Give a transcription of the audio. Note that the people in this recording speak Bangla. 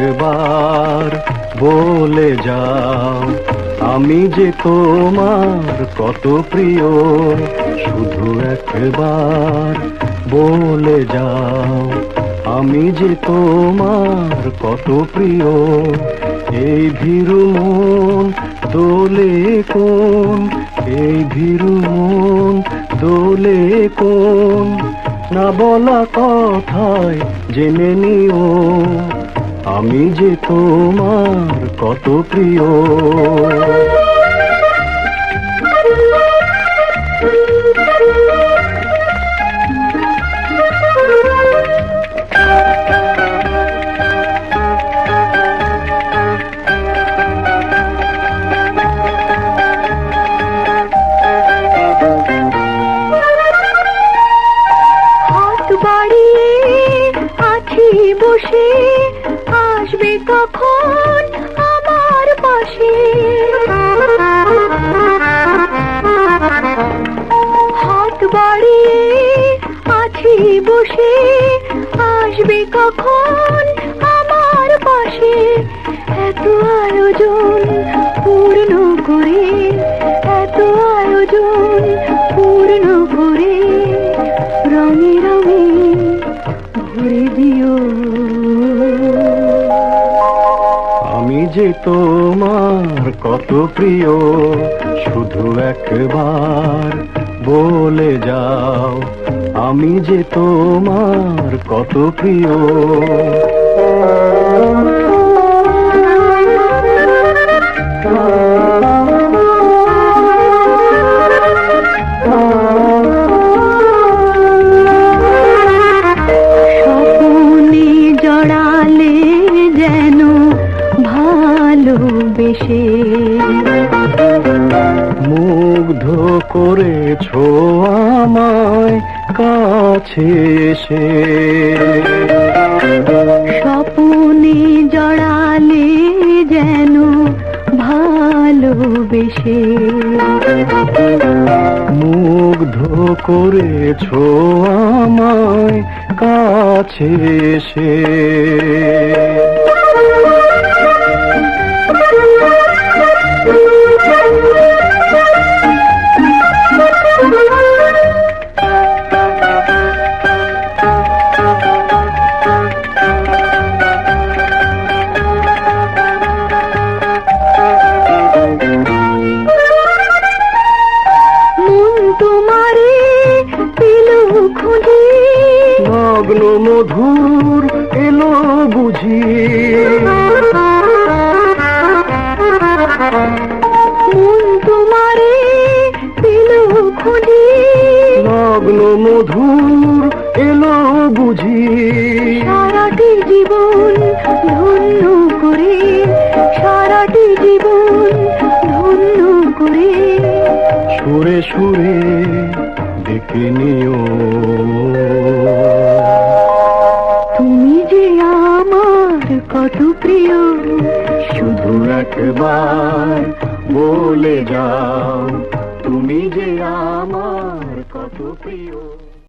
একবার বলে যাও, আমি যে তোমার কত প্রিয়, শুধু একবার বলে যাও, আমি যে তোমার কত প্রিয়, এই ভীরু মন দোলে কোন, এই ভীরু মন দোলে কোন, না বলা কথায় জেনে নিও। আমি যে তোমার কত প্রিয়। বসে আসবে কখন আমার পাশে? হাত বাড়িয়ে আছি বসে আসবে কখন আমার পাশে? এত আয়োজন যে তোমার কত প্রিয় শুধু একবার বলে যাও আমি যে তোমার কত প্রিয়। কাছে এসে স্বপ্নে জড়ালে যেন ভালোবেসে। মুগ্ধ করেছ আমায় কাছে এসে। নগ্ন মধুর এলো বুঝি। তোমারে পেল খুঁজে নগ্ন মধুর এলো বুঝি। সারাটি জীবন ধন্য করে সারাটি জীবন ধন্য করে। সুরে সুরে ডেকে নিও। একবার বলে যাও তুমি যে আমার কত প্রিয়।